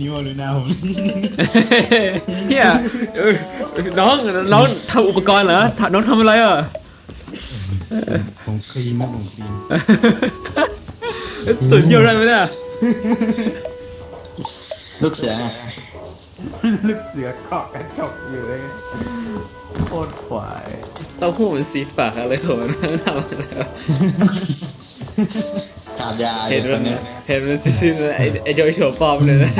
นิวหรือหน้าผมเฮียเออน้องน้องทำอุปกรณ์เหรอทำน้องทำอะไรอะผมคลีนนะผมคลีนตื่นเยี่ยวได้ไหมเนี่ยลูกเสือไงลึกเสือเกาะกระจกอยู่เลยโคตรขวายเต้าหู้มันซีดปากอะไรของมันทำอะไรวะขาดยาอเห็นยู่ตมัอนนเนี้ยเห็นมันซีดๆไอ้ไอ้โจยโฉปลอมเลยนะ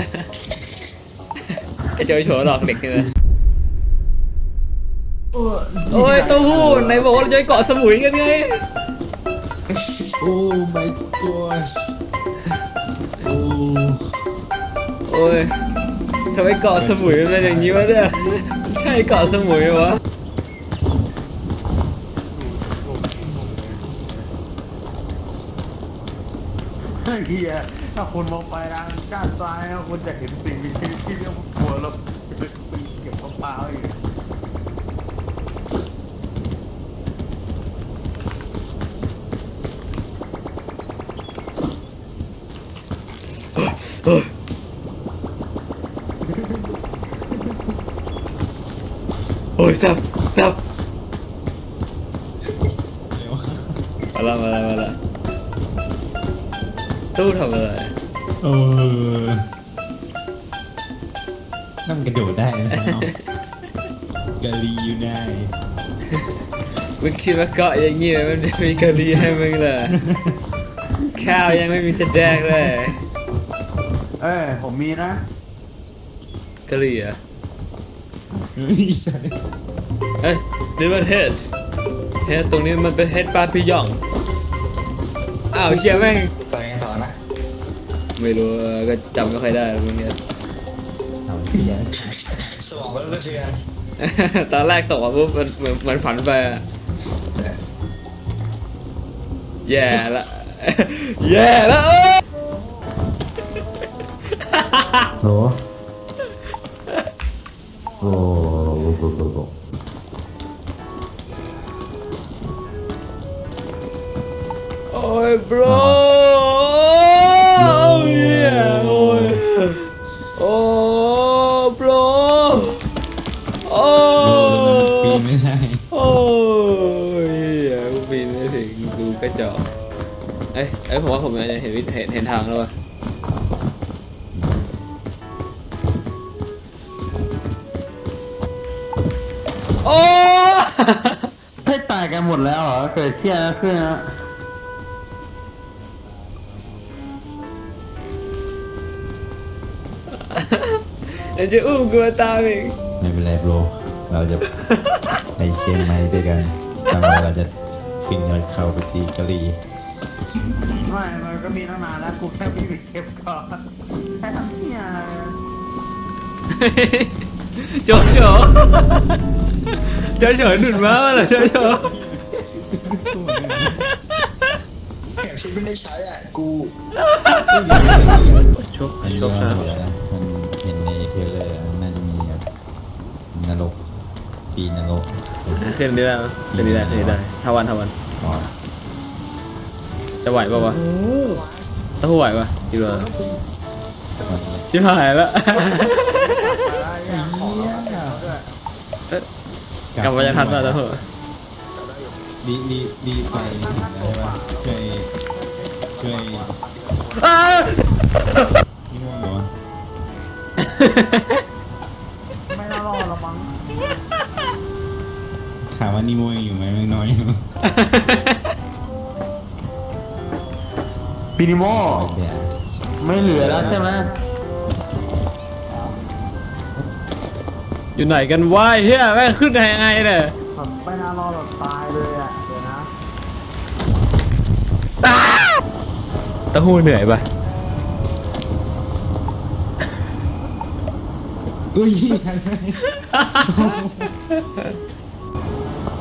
ไอ้โจยโฉหลอกเด็กเลยนะโอ้ยเต้าหู้ไหนบอกว่าเราจะไปเกาะสมุยกันไง โอ้ my gosh โอ้โอ้ยทำไมเกาะสมุยมันเป็นอย่างนี้วะเนี่ย ใช่เกาะสมุยวะ เฮียถ้าคุณมองไปทางด้านซ้ายนะคุณจะเห็นสิ่งมีชีวิตที่เรียกว่ากลัวแล้วเป็นปีเก็บมะพร้าวอยู่โอ้ยซับซับมาละมาละมาละ ตู้ทำอะไรเออนั่งกระโดดได้นะเนาะกะลีอยู่ได้มึงคิดว่าเกาะอย่างงี้มันจะมีกะหรี่ให้มึงเหรอข้าวยังไม่มีจะแดกเลย เอ้ยผมมีนะกะหรี่เหรอะไม่ใช่เอ้ยนี่มันเห็ดเห็ดตรงนี้มันเป็นเห็ดปลาพิยองอ้าวเชียแม่งไปกันต่อนะ ไม่รู้เออก็จำไม่ค่อยได้แล้วมึงเนี่ยเอาเฮียสมองก็กระเทือนตอนแรกตกมาปุ๊บมันเหมือนเหมือนฝันไปอะแย่ละ แย่ละเอ้ยโหโอ้โหโอ้โหโอ้โหโอ้ย bro เอ้ยเอ้ยผมว่าผมจะเห็นวิเห็นเห็นทางแล้วว่ะโอ้ให้ตายกันหมดแล้วเหรอ เกิดเชี่ยอะไรขึ้นนะเดี๋ยวจะอุ้มกูมาตามอีกไม่เป็นไรโบรเราจะ ไปเกมใหม่ด้วยกันตั้งแต่เราจะปิงเงินเข้าไปตีกะลี ไม่มันก็มีตั้งนานแล้วกูแค่วิ่ไปเก็บก่อนแค่ทำเนี่ยโจโฉโจโฉหนุนมาเหรอโจโฉแถมที่ไม่ได้ใช้อะกูชกอันนี้ชก็กน่านะเบื่อนะมันเห็นในเทรลเลอร์น่าจะมีแบบนรกปีนรกขึ้นได้ไหมขึ้นได้ขึ้นได้ทาวันทาวัน อ๋อ จะไหวป่าวะต้องไหวป่ะคิดว่ามันชิบหายแล้วกลับมาจะทันป่ะตะเหอะดีดีดีไปถึงแล้วใช่ปะช่วยช่วยอ้านี่ง่วงเหรอไม่น่ารอดหรอมั้งถามว่านี่ง่วงอยู่ไหมไม่น้อยอยู่ ปินิโมเดี๋ยวไม่เหลือแล้วใช่ไหมอยู่ไหนกันวะไอ้เฮียแม่งขึ้นได้ยังไงเนี่ยแบบไม่น่ารอดแบบตายเลยอะเดี๋ยวนะอ้าเตะหูเหนื่อยป่ะอุ้ย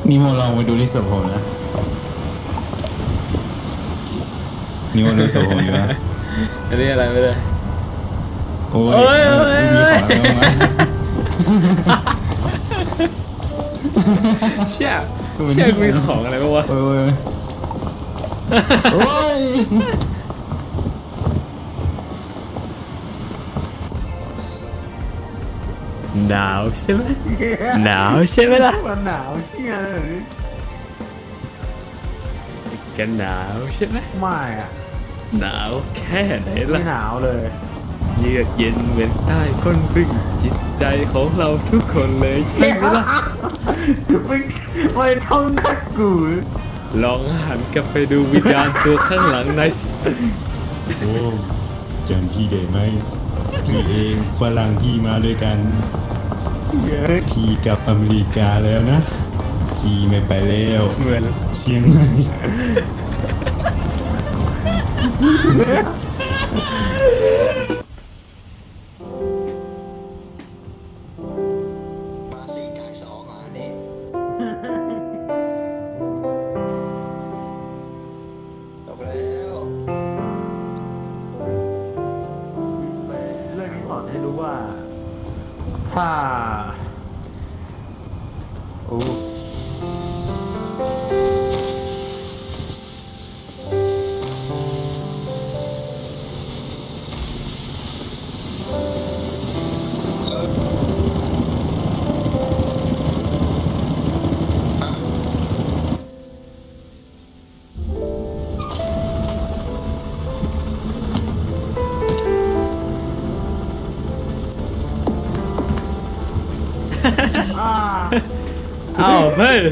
นี่โมลองไปดูที่ศพผมนะ นี่โมดูศพผมอยู่นะอันนี้อะไรไม่ได้ โอ้เอ้ยยเอ้ย มีเอ้ยของแล้วมั้ยเชี่ยเชี่ยกูมีของอะไรบ้างวะ โอ้ยโอ้ยหนาวใช่ไหมหนาวใช่ไหมล่ะมันหนาวเชี่ยเลยกันหนาวใช่ไหมไม่อะ หนาวแค่ไหนไม่ล่ะ หนาวเลย เยือกเย็นเหมือนใต้ก้นบึ้งจิตใจของเราทุกคนเลยใช่ไหมล่ะ มึงไม่ท่องนักกูลองหันกลับไปดูวิญญาณตัวข้างหลังในอยสิโอ้จำพี่ได้ไหมพี่เองฝรั่งพี่มาด้วยกันเยอะพี่กลับอเมริกาแล้วนะพี่ไม่ไปแล้ว เหมือนเชียงใหม่ มาสี่จ่ายสองอะนี่ยจบแล้วเรื่องนี้สอนให้รู้ว่า ถ้า โอ้ 宝贝